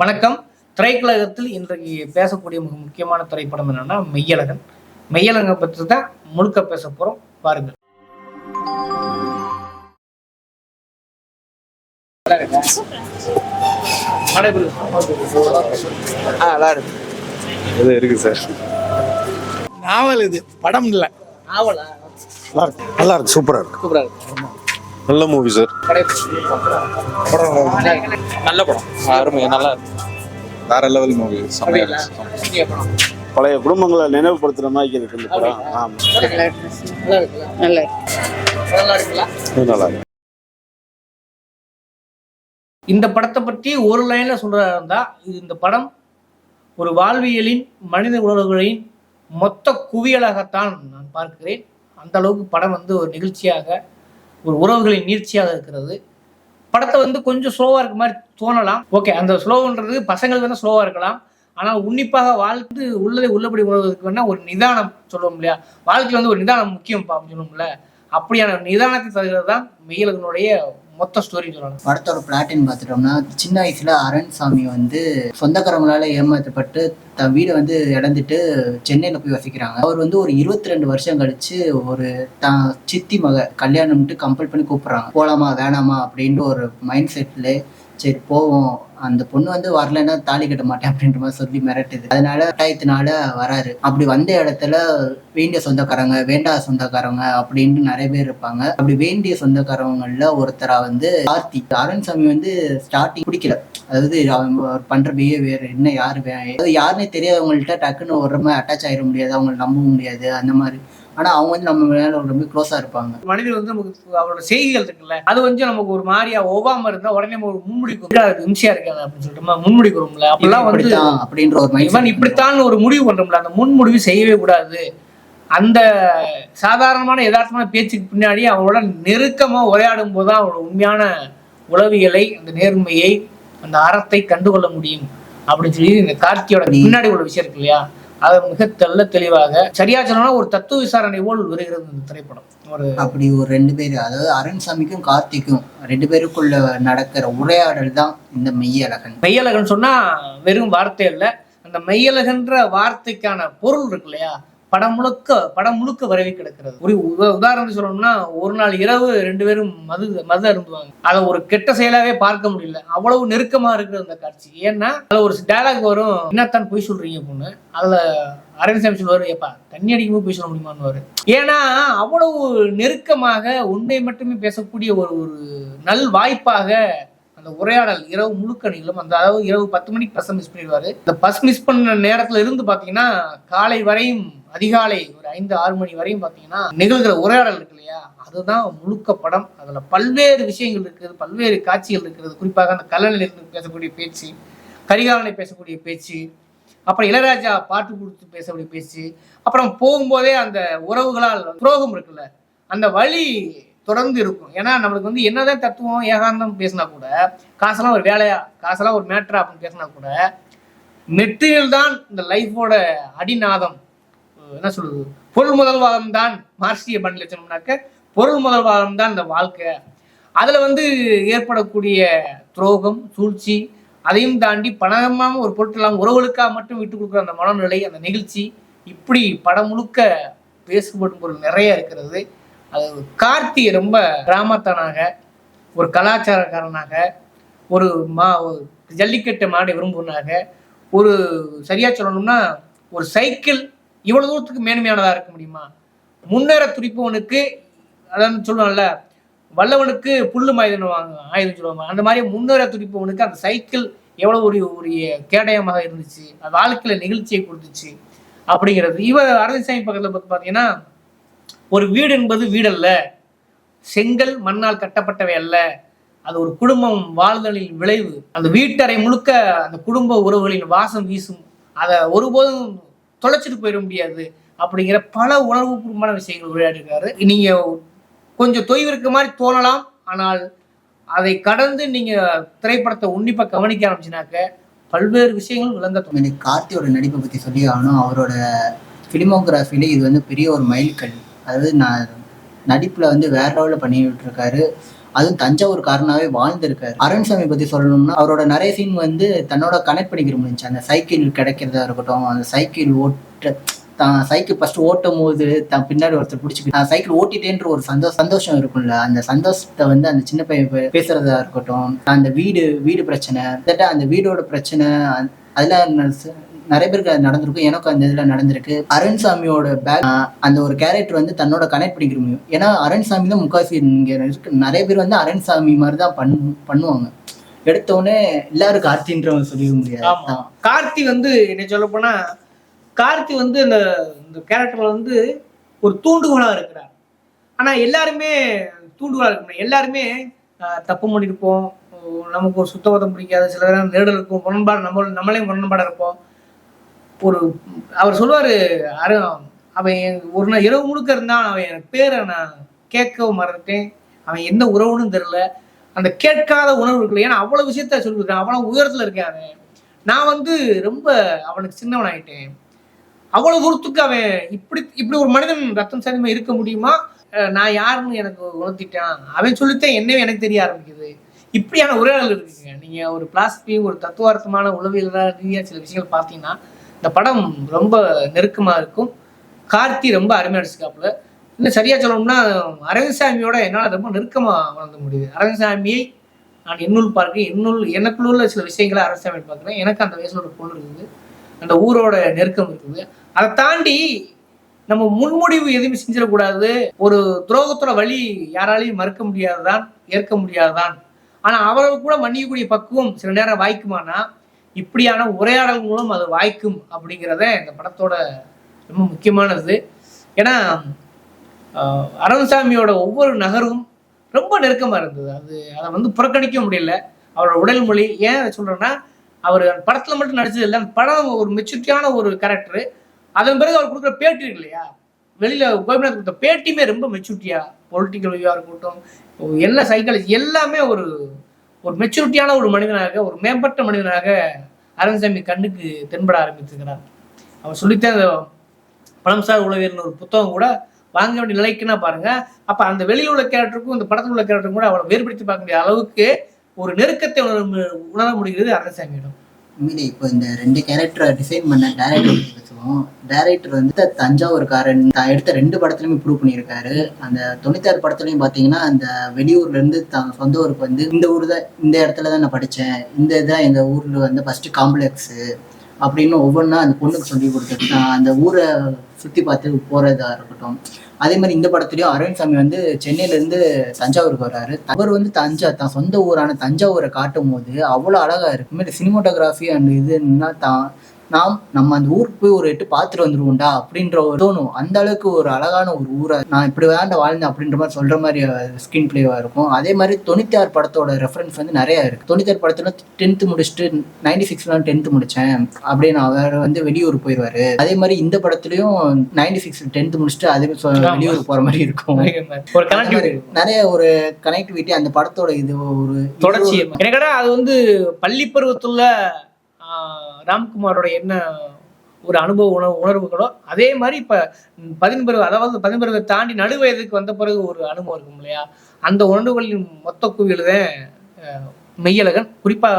வணக்கம். திரைக்கழகத்தில் இன்றைக்கு பேசக்கூடிய மிக முக்கியமான திரைப்படம் என்னன்னா மெய்யழகன். மெய்யழகன் பற்றி தான் முழுக்க பேச போறோம். பாருங்கள். இது இருக்கு சார்? நாவல் இது. படம் இல்ல. நாவலா? நல்லா இருக்கு நல்லா இருக்கு சூப்பரா இருக்கு. சூப்பரா இருக்கு. நல்ல மூவி சார் நல்ல படம். அருமை நல்லா வேற லெவல் மூவி பழைய குடும்பங்களை நினைவுபடுத்துற மாதிரி இருக்கு இந்த படம். ஆமா. நல்லா இருக்கு. இந்த படத்தை பற்றி ஒரு லைன்ல சொல்றதா இருந்தா இது இந்த படம் ஒரு வாழ்வியலின் மனித உணர்வுகளின் மொத்த குவியலாகத்தான் நான் பார்க்கிறேன். அந்த அளவுக்கு படம் வந்து ஒரு நிகழ்ச்சியாக ஒரு உறவுகளின் நீர்ச்சியாக இருக்கிறது. படத்தை வந்து கொஞ்சம் ஸ்லோவாக இருக்க மாதிரி தோணலாம். ஓகே அந்த ஸ்லோன்றது பசங்களுக்கு வேணால் ஸ்லோவாக இருக்கலாம். ஆனால் உன்னிப்பாக வாழ்ந்து உள்ளதை உள்ளபடி உணர்வதற்கு வேணால் ஒரு நிதானம் சொல்லுவோம் இல்லையா? வாழ்க்கையில் வந்து ஒரு நிதானம் முக்கியம் அப்படின்னு சொல்லுவோம்ல. அப்படியான நிதானத்தை தருகிறது தான் மெயிலகனுடைய மொத்த ஸ்டோரின்னு சொல்லலாம். படத்தோட பிளாட்டின் பார்த்துட்டோம்னா சின்ன வயசுல அரண்சாமி வந்து சொந்தக்காரங்களால ஏமாற்றப்பட்டு தன் வீடை வந்து இழந்துட்டு சென்னையில போய் வசிக்கிறாங்க. அவர் வந்து ஒரு இருபத்தி ரெண்டு வருஷம் கழிச்சு ஒரு தான் சித்தி மக கல்யாணம்ட்டு கம்பல் பண்ணி கூப்பிடுறாங்க. போலாமா வேணாமா அப்படின்ற ஒரு மைண்ட் செட்ல சரி போவோம். அந்த பொண்ணு வந்து வரலைன்னா தாலி கட்ட மாட்டேன் அப்படின்ற மாதிரி சொல்லி மிரட்டுது. அதனால கட்டாயத்தினால வராரு. அப்படி வந்த இடத்துல வேண்டிய சொந்தக்காரங்க வேண்டாத சொந்தக்காரங்க அப்படின்னு நிறைய பேர் இருப்பாங்க. அப்படி வேண்டிய சொந்தக்காரவங்கள்ல ஒருத்தரா வந்து கார்த்தி அருண்சாமி வந்து ஸ்டார்டிங் பிடிக்கல. அதாவது அவன் பண்ற பிஹேவியர் என்ன யாரு யாருன்னே தெரியாதவங்கள்ட்ட டக்குன்னு ஒரு மாதிரி அட்டாச் ஆயிட முடியாது. அவங்களை நம்ப முடியாது. அந்த மாதிரி. ஆனா அவங்க வந்து நம்ம மேல ரொம்ப க்ளோஸா இருப்பாங்க. மனிதர் வந்து நமக்கு அவரோட செய்திகள் இருக்குல்ல அது வந்து நமக்கு ஒரு மாதிரியா ஒவ்வாம இருந்தா உடனே நம்ம ஒரு முன்முடிக்கும் இம்சியா இருக்காங்க அப்படின்னு சொல்லிட்டு முன்முடிக்கிறோம்ல அப்பெல்லாம் வந்து அப்படின்ற ஒரு இவன் இப்படித்தான் ஒரு முடிவு பண்றோம்ல. அந்த முன்முடிவு செய்யவே கூடாது. அந்த சாதாரணமான யதார்த்தமான பேச்சுக்கு பின்னாடி அவங்களோட நெருக்கமா உரையாடும் போதுதான் அவரோட உண்மையான உளவியலை அந்த நேர்மையை அந்த அறத்தை கண்டுகொள்ள முடியும். அப்படின்னு சொல்லி இந்த கார்த்தியோட பின்னாடி உள்ள விஷயம் இருக்கு இல்லையா? அதை மிக தெள்ள தெளிவாக சரியா சொல்லணும்னா ஒரு தத்துவ விசாரணை போல் வருகிறது இந்த திரைப்படம். ஒரு அப்படி ஒரு ரெண்டு பேர் அதாவது அருண்சாமிக்கும் கார்த்திக்கும் ரெண்டு பேருக்குள்ள நடக்கிற உரையாடல் தான் இந்த மெய்யழகன். மெய்யழகன் சொன்னா வெறும் வார்த்தை இல்ல அந்த மெய்யழகன்ற வார்த்தைக்கான பொருள் இருக்கு இல்லையா? படம் முழுக்க படம் முழுக்க வரவி கிடக்கிறது. ஒரு உத- உதாரணத்துக்கு சொல்லணும்னா ஒரு நாள் இரவு ரெண்டு பேரும் மது மது அருந்துவாங்க. அதை ஒரு கெட்ட செயலாவே பார்க்க முடியல. அவ்வளவு நெருக்கமா இருக்கிற அந்த காட்சி. ஏன்னா அதுல ஒரு டயலாக் வரும். என்னத்தான் பொய் சொல்றீங்க பொண்ணு அதுல அரவிந்த் சொல்லுவாரு ஏப்பா தண்ணி அடிக்கும்போது பொய் சொல்ல முடியுமான்னு ஏன்னா அவ்வளவு நெருக்கமாக உண்மை மட்டுமே பேசக்கூடிய ஒரு ஒரு நல் வாய்ப்பாக அந்த உரையாடல் இரவு முழுக்க நீங்களும் அந்த அதாவது இரவு பத்து மணிக்கு பஸ் மிஸ் பண்ணிடுவாரு. இந்த பஸ் மிஸ் பண்ண நேரத்துல இருந்து பாத்தீங்கன்னா காலை வரையும் அதிகாலை ஒரு ஐந்து ஆறு மணி வரையும் பார்த்தீங்கன்னா நிகழ்கிற உரையாடல் இருக்கு இல்லையா? அதுதான் முழுக்க படம். அதில் பல்வேறு விஷயங்கள் இருக்குது பல்வேறு காட்சிகள் இருக்கிறது குறிப்பாக அந்த கல்லணையில் பேசக்கூடிய பேச்சு கரிகாலனை பேசக்கூடிய பேச்சு அப்புறம் இளையராஜா பாட்டு கொடுத்து பேசக்கூடிய பேச்சு அப்புறம் போகும்போதே அந்த உறவுகளால் துரோகம் இருக்குல்ல அந்த வழி தொடர்ந்து இருக்கும். ஏன்னா நம்மளுக்கு வந்து என்னதான் தத்துவம் ஏகாந்தம் பேசினா கூட காசெல்லாம் ஒரு வேலையா காசெல்லாம் ஒரு மேட்ரா அப்படின்னு பேசினா கூட நெற்றியில் தான் இந்த லைஃபோட அடிநாதம். என்ன சொல்றது? பொருள் முதல்வாதம் தான் மார்க்சிய பண்டில் சொன்னோம்னாக்க பொருள் முதல்வாதம் தான் இந்த வாழ்க்கை. அதில் வந்து ஏற்படக்கூடிய துரோகம் சூழ்ச்சி அதையும் தாண்டி பணமாக ஒரு பொருட்களாம் உறவுகளுக்காக மட்டும் விட்டு கொடுக்குற அந்த மனநிலை அந்த நிகழ்ச்சி இப்படி படம் முழுக்க பேசப்படும் பொருள் நிறைய இருக்கிறது. அது கார்த்தி ரொம்ப கிராமத்தனாக ஒரு கலாச்சாரக்காரனாக ஒரு மா ஒரு ஜல்லிக்கட்டு மாடை விரும்புனாக ஒரு சரியாக சொல்லணும்னா ஒரு சைக்கிள் இவ்வளவு தூரத்துக்கு மேன்மையானதா இருக்க முடியுமா? முன்னேற துடிப்பவனுக்கு அதான் சொல்லுவாங்கல்ல வல்லவனுக்கு புல்லு ஆயுதம் வாங்க ஆயுதம் சொல்லுவாங்க. அந்த மாதிரி முன்னேற துடிப்பவனுக்கு அந்த சைக்கிள் எவ்வளவு ஒரு ஒரு கேடயமாக இருந்துச்சு அது வாழ்க்கையில நிகழ்ச்சியை கொடுத்துச்சு அப்படிங்கிறது. இவர் அரவிந்த் பக்கத்துல பார்த்து பார்த்தீங்கன்னா ஒரு வீடு என்பது வீடல்ல செங்கல் மண்ணால் கட்டப்பட்டவை அல்ல அது ஒரு குடும்பம் வாழ்தலின் விளைவு. அந்த வீட்டறை முழுக்க அந்த குடும்ப உறவுகளின் வாசம் வீசும். அதை ஒருபோதும் தொலைச்சிட்டு போயிட முடியாது அப்படிங்கிற பல உணர்வுபூர்வமான விஷயங்கள் விளையாடிருக்காரு நீங்க கொஞ்சம் தொய்வு இருக்க மாதிரி தோணலாம் ஆனால் அதை கடந்து நீங்க திரைப்படத்தை உன்னிப்பா கவனிக்க ஆரம்பிச்சுனாக்க பல்வேறு விஷயங்களும் விளங்க தோணும். எனக்கு கார்த்தியோட நடிப்பை பற்றி சொல்லி ஆகணும் அவரோட ஃபிலிமோகிராஃபில இது வந்து பெரிய ஒரு மைல்கல். அதாவது நான் நடிப்பில் வந்து வேற லெவலில் பண்ணிட்டு இருக்காரு. அதுவும் தஞ்சாவூர் காரனாவே வாழ்ந்திருக்காரு. அருண்சாமி பத்தி சொல்லணும்னா அவரோட நிறைய சீன் வந்து தன்னோட கனெக்ட் பண்ணிக்கிற முடிஞ்சு அந்த சைக்கிள் கிடைக்கிறதா இருக்கட்டும் அந்த சைக்கிள் ஓட்ட தான் சைக்கிள் ஃபர்ஸ்ட் ஓட்டும் போது தான் பின்னாடி ஒருத்தர் பிடிச்சிக்கிட்டு நான் சைக்கிள் ஓட்டிட்டேன்ற ஒரு சந்தோஷம் சந்தோஷம் இருக்கும்ல. அந்த சந்தோஷத்தை வந்து அந்த சின்ன பையன் பேசுறதா இருக்கட்டும் அந்த வீடு வீடு பிரச்சனை அந்த வீடோட பிரச்சனை அந்த- அதெல்லாம் நிறைய பேருக்கு அது நடந்திருக்கும். எனக்கும் அந்த இதுல நடந்திருக்கு. அருண்சாமியோட பேக் அந்த ஒரு கேரக்டர் வந்து தன்னோட கனெக்ட் பண்ணிக்கிற முடியும். ஏன்னா அருண்சாமி தான் முக்காசி இங்க நிறைய பேர் வந்து அருண்சாமி மாதிரி தான் பண் பண்ணுவாங்க. எடுத்த உடனே எல்லாரும் கார்த்தின்றவங்க சொல்லிட முடியாது. கார்த்தி வந்து என்ன சொல்ல போனா கார்த்தி வந்து இந்த இந்த கேரக்டர்ல வந்து ஒரு தூண்டுகோலா இருக்கிறார். ஆனா எல்லாருமே தூண்டுகோலா இருக்க முடியாது எல்லாருமே தப்பு பண்ணிருப்போம். நமக்கு ஒரு சுத்தபத்தம் பிடிக்காது. சில நேரம் நெருடல் இருக்கும் முரண்பாடு நம்ம நம்மளே முரண்பாடு இருப்போம். ஒரு அவர் சொல்லுவார் அரு அவன் ஒரு நாள் இரவு முழுக்க இருந்தான் அவன் என் பேரை நான் கேட்கவும் மறந்துட்டேன். அவன் எந்த உறவுன்னு தெரில அந்த கேட்காத உணர்வு இருக்குல்ல. ஏன்னா அவ்வளோ விஷயத்த சொல்லிருக்கான் அவ்வளோ உயரத்தில் இருக்கேன் அவன். நான் வந்து ரொம்ப அவனுக்கு சின்னவன் ஆயிட்டேன் அவ்வளோ தூரத்துக்கு அவன் இப்படி இப்படி ஒரு மனிதன் ரத்தம் சாதிமா இருக்க முடியுமா? நான் யாருன்னு எனக்கு உணர்த்திட்டான். அவன் சொல்லித்தான் என்னவே எனக்கு தெரிய ஆரம்பிக்குது. இப்படியான உரையாடல் இருக்குங்க. நீங்கள் ஒரு பிளாஸ்பி ஒரு தத்துவார்த்தமான உளவியல் ரீதியாக சில விஷயங்கள் பார்த்தீங்கன்னா இந்த படம் ரொம்ப நெருக்கமாக இருக்கும். கார்த்தி ரொம்ப அருமையாக நடிச்சிருக்காப்புல இன்னும் சரியாக சொல்லணும்னா அரவிந்த் சாமியோட என்னால் ரொம்ப நெருக்கமாக வளர்ந்த முடியுது. அரவிந்த் சாமியை நான் என்னுள் பார்க்கிறேன். என்னுள் எனக்குள்ள உள்ள சில விஷயங்களை அரவிந்த் சாமி பார்க்குறேன். எனக்கு அந்த வயசில் ஒரு பொண்ணு இருக்குது. அந்த ஊரோட நெருக்கம் இருக்குது. அதை தாண்டி நம்ம முன்முடிவு எதுவுமே செஞ்சிடக்கூடாது. ஒரு துரோகத்தோட வழி யாராலையும் மறுக்க முடியாதுதான் ஏற்க முடியாதுதான். ஆனால் அவர்கள் கூட மன்னிக்கக்கூடிய பக்குவம் சில நேரம் வாய்க்குமானா இப்படியான உரையாடல் மூலம் அது வாய்க்கும் அப்படிங்கிறத இந்த படத்தோட ரொம்ப முக்கியமானது. ஏன்னா ஆஹ், அரவிந்த்சாமியோட ஒவ்வொரு நகரும் ரொம்ப நெருக்கமாக இருந்தது. அது அதை வந்து புறக்கணிக்க முடியல. அவரோட உடல் மொழி ஏன் அதை அவர் படத்தில் மட்டும் நடிச்சது இல்லை அந்த படம் ஒரு மெச்சூரிட்டியான ஒரு கேரக்டர். அதன் பிறகு அவர் கொடுக்குற பேட்டி இருக்கு இல்லையா? வெளியில் கோபிநாத் கொடுத்த பேட்டியுமே ரொம்ப மெச்சூரிட்டியாக பொலிட்டிக்கல் வியூவாக இருக்கட்டும் என்ன சைக்காலஜி எல்லாமே ஒரு ஒரு மெச்சூரிட்டியான ஒரு மனிதனாக ஒரு மேம்பட்ட மனிதனாக அரவிந்த்சாமி கண்ணுக்கு தென்பட ஆரம்பித்திருக்கிறார். அவர் சொல்லித்தான் அந்த பணம் சார் உளவியல்னு ஒரு புத்தகம் கூட வாங்க வேண்டிய நிலைக்குன்னா பாருங்க. அப்போ அந்த வெளியில் உள்ள கேரக்டருக்கும் இந்த படத்தில் உள்ள கேரக்டருக்கும் கூட அவரை வேறுபடுத்தி பார்க்க முடியாத அளவுக்கு ஒரு நெருக்கத்தை உணர உணர முடிகிறது அரவிந்த்சாமியிடம் உண்மையிலே இப்போ இந்த ரெண்டு கேரக்டரை டிசைன் பண்ண டேரக்டர் பத்தி பேசுவோம். டேரக்டர் வந்து தஞ்சாவூர்காரன் தான் எடுத்த ரெண்டு படத்துலையுமே ப்ரூவ் பண்ணியிருக்காரு. அந்த தொண்ணூத்தாறு படத்துலையும் பார்த்தீங்கன்னா அந்த வெளியூர்லேருந்து தான் சொந்த ஊருக்கு வந்து இந்த ஊர் தான் இந்த இடத்துல தான் நான் படித்தேன் இந்த இதுதான் எங்கள் ஊரில் வந்து ஃபஸ்ட்டு காம்ப்ளெக்ஸு அப்படின்னு ஒவ்வொன்றா அந்த பொண்ணுக்கு சொல்லி கொடுத்துட்டு நான் அந்த ஊரை சுற்றி பார்த்து போகிறதா இருக்கட்டும். அதே மாதிரி இந்த படத்துலயும் அரவிந்த் சாமி வந்து சென்னையில இருந்து தஞ்சாவூருக்கு வர்றாரு. அவர் வந்து தஞ்சா தான் சொந்த ஊரான தஞ்சாவூரை காட்டும் போது அவ்வளோ அழகா இருக்கு. மாதிரி சினிமோட்டோகிராஃபி அண்ட் இதுன்னா தான் நாம் நம்ம அந்த ஊருக்கு போய் ஒரு எட்டு பார்த்துட்டு வந்துருவோம்டா அப்படின்ற ஒரு தோணும். அந்த அளவுக்கு ஒரு அழகான ஒரு ஊரா நான் இப்படி வேண்ட வாழ்ந்தேன் அப்படின்ற மாதிரி சொல்ற மாதிரி ஸ்கிரீன் பிளேவா இருக்கும். அதே மாதிரி தொண்ணூத்தி ஆறு படத்தோட ரெஃபரன்ஸ் வந்து நிறைய இருக்கு. தொண்ணூத்தி ஆறு படத்துல டென்த் முடிச்சுட்டு நைன்டி சிக்ஸ்லாம் டென்த் முடிச்சேன். அப்படின்னு அவர் வந்து வெளியூர் போயிடுவாரு அதே மாதிரி இந்த படத்துலயும் நைன்டி சிக்ஸ் டென்த் முடிச்சுட்டு அதே வெளியூர் போற மாதிரி இருக்கும். நிறைய ஒரு கனெக்டிவிட்டி அந்த படத்தோட இது ஒரு தொடர்ச்சி. எனக்கு அது வந்து பள்ளி பருவத்துள்ள ஆஹ், ராம்குமாரோட என்ன ஒரு அனுபவ உணர்வு உணர்வுகளோ அதே மாதிரி இப்போ பதின்பருவ அதாவது பதின்பருவத்தை தாண்டி நடுவயதுக்கு வந்த பிறகு ஒரு அனுபவம் இருக்கும் இல்லையா? அந்த உணர்வுகளின் மொத்த குவியல்தான் மெய்யழகன். குறிப்பாக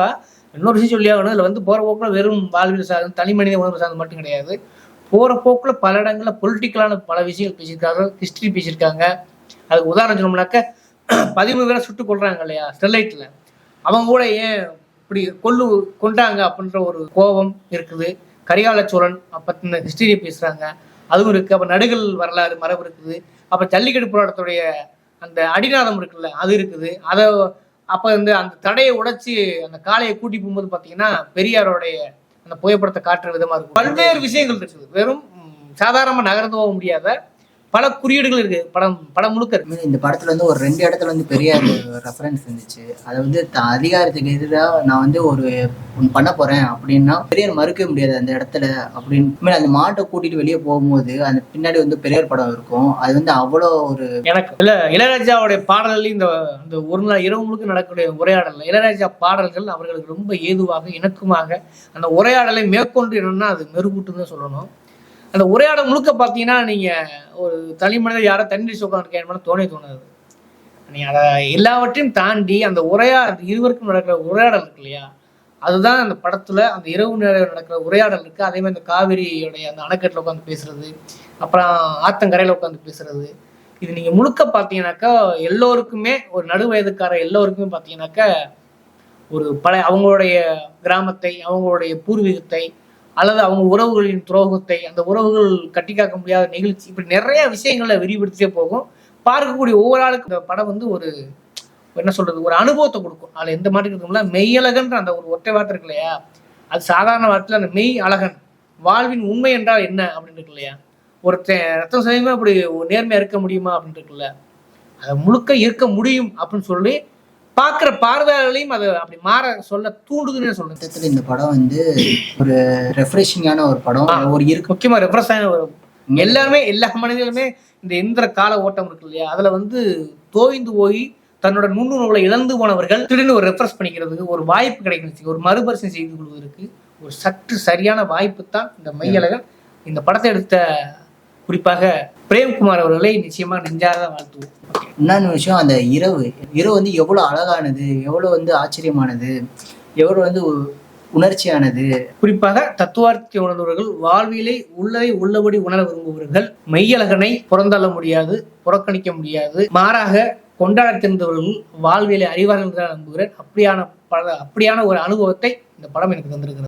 இன்னொரு விஷயம் சொல்லியாகணும் இதில் வந்து போகிற போக்கில் வெறும் வாழ்வியல் சார்ந்த தனி மனித உணர்வு சார்ந்து மட்டும் கிடையாது. போகிற போக்கில் பல இடங்களில் பொலிட்டிக்கலான பல விஷயங்கள் பேசியிருக்காங்க ஹிஸ்ட்ரி பேசியிருக்காங்க. அதுக்கு உதாரணம் சொன்னோம்னாக்க பதிமூணு பேரை சுட்டு கொள்றாங்க இல்லையா? ஸ்டெர்லைட்டில் அவங்க கூட ஏன் இப்படி கொல்லு கொண்டாங்க அப்படின்ற ஒரு கோபம் இருக்குது. கரிகால சோழன் பத்தின ஹிஸ்டரியை பேசுகிறாங்க அதுவும் இருக்குது அப்போ நடுகள் வரலாறு மரபு இருக்குது. அப்போ ஜல்லிக்கட்டு போராட்டத்துடைய அந்த அடிநாதம் இருக்குல்ல அது இருக்குது. அதை அப்போ வந்து அந்த தடையை உடைச்சி அந்த காளையை கூட்டி போகும்போது பார்த்தீங்கன்னா பெரியாரோடைய அந்த புகைப்படத்தை காட்டுற விதமாக இருக்கும். பல்வேறு விஷயங்கள் இருக்குது. வெறும் சாதாரணமாக நகர்ந்து போக முடியாத பல குறியீடுகள் இருக்கு. படம் படம் முழுக்க இந்த படத்துல வந்து ஒரு ரெண்டு இடத்துல வந்து பெரிய ரெஃபரன்ஸ் இருந்துச்சு. அதை வந்து அதிகாரத்துக்கு எதிராக நான் வந்து ஒரு ஒன்று பண்ண போறேன் அப்படின்னா பெரியார் மறுக்க முடியாது அந்த இடத்துல அப்படின்னு. அந்த மாட்டை கூட்டிட்டு வெளியே போகும்போது அந்த பின்னாடி வந்து பெரியார் படம் இருக்கும். அது வந்து அவ்வளோ ஒரு எனக்கு இல்ல இளையராஜாவுடைய பாடல்கள் இந்த அந்த ஒரு நாள் இரவு முழுக்க நடக்கக்கூடிய உரையாடல் இளையராஜா பாடல்கள் அவர்களுக்கு ரொம்ப ஏதுவாக இணக்கமாக அந்த உரையாடலை மேற்கொண்டு என்னன்னா அது மெருகூட்டுன்னு சொல்லணும். அந்த உரையாடல் முழுக்க பார்த்தீங்கன்னா நீங்கள் ஒரு தனி மனிதர் யாரோ தண்ணி உட்காந்து கேட்கணும் தோணே தோணாது. நீ அதை எல்லாவற்றையும் தாண்டி அந்த உரையா அந்த இருவருக்கும் நடக்கிற உரையாடல் இருக்கு இல்லையா? அதுதான் அந்த படத்துல அந்த இரவு நேரம் நடக்கிற உரையாடல் இருக்கு. அதே மாதிரி அந்த காவிரியோடைய அந்த அணைக்கட்டில் உட்காந்து பேசுறது அப்புறம் ஆத்தங்கரையில் உட்காந்து பேசுறது. இது நீங்கள் முழுக்க பார்த்தீங்கன்னாக்கா எல்லோருக்குமே ஒரு நடுவயதுக்கார எல்லோருக்குமே பார்த்தீங்கன்னாக்கா ஒரு பழைய அவங்களுடைய கிராமத்தை அவங்களுடைய பூர்வீகத்தை அல்லது அவங்க உறவுகளின் துரோகத்தை அந்த உறவுகள் கட்டிக்காக்க முடியாத நிகழ்ச்சி இப்படி நிறைய விஷயங்களை விரிவுபடுத்திட்டே போகும். பார்க்கக்கூடிய ஒவ்வொரு ஆளுக்கு இந்த படம் வந்து ஒரு என்ன சொல்றது ஒரு அனுபவத்தை கொடுக்கும். அதில் எந்த மாதிரி இருக்கும்ல மெய்யழகன்ற அந்த ஒரு ஒற்றை வார்த்தை இருக்கு இல்லையா? அது சாதாரண வார்த்தையில் அந்த மெய் அழகன். வாழ்வின் உண்மை என்றால் என்ன அப்படின்னு இருக்கு இல்லையா? ஒருத்தன் ரத்தம் சதவீதமா அப்படி ஒரு இருக்க முடியுமா அப்படின்னு இருக்குல்ல அதை முழுக்க இருக்க முடியும் அப்படின்னு சொல்லி பார்க்குற பார்வையாளர்களையும் அதை அப்படி மாற சொல்ல தூண்டுதுன்னு சொல்லுங்க இந்த படம் வந்து ஒரு ரெஃப்ரெஷிங்கான ஒரு படம். ஒரு இருக்கு. முக்கியமா ரெஃப்ரெஷ் ஆன ஒரு எல்லாருமே எல்லா மனிதர்களுமே இந்த எந்திர கால ஓட்டம் இருக்கு இல்லையா? அதுல வந்து தோய்ந்து போய் தன்னோட நுண்ணுணர்வுகளை இழந்து போனவர்கள் திடீர்னு ஒரு ரெஃப்ரெஷ் பண்ணிக்கிறதுக்கு ஒரு வாய்ப்பு கிடைக்கும் ஒரு மறுபரிசீலனை செய்து கொள்வதற்கு ஒரு சற்று சரியான வாய்ப்பு தான் இந்த மையழகன் இந்த படத்தை எடுத்த குறிப்பாக பிரேம்குமார் அவர்களை நிச்சயமா நெஞ்சாக வாழ்த்துவோம். இன்னொன்று விஷயம் அந்த இரவு. இரவு வந்து எவ்வளோ அழகானது எவ்வளோ வந்து ஆச்சரியமானது எவ்வளோ வந்து உணர்ச்சியானது. குறிப்பாக தத்துவார்த்தி உணர்ந்தவர்கள் வாழ்வியலை உள்ளதை உள்ளபடி உணர விரும்புபவர்கள் மெய்யழகனை புறந்தள்ள முடியாது புறக்கணிக்க முடியாது. மாறாக கொண்டாட தெரிந்தவர்கள் வாழ்வியலை அறிவார்கள் என்று நம்புகிறேன். அப்படியான பல அப்படியான ஒரு அனுபவத்தை இந்த படம் எனக்கு தந்திருக்கிறது.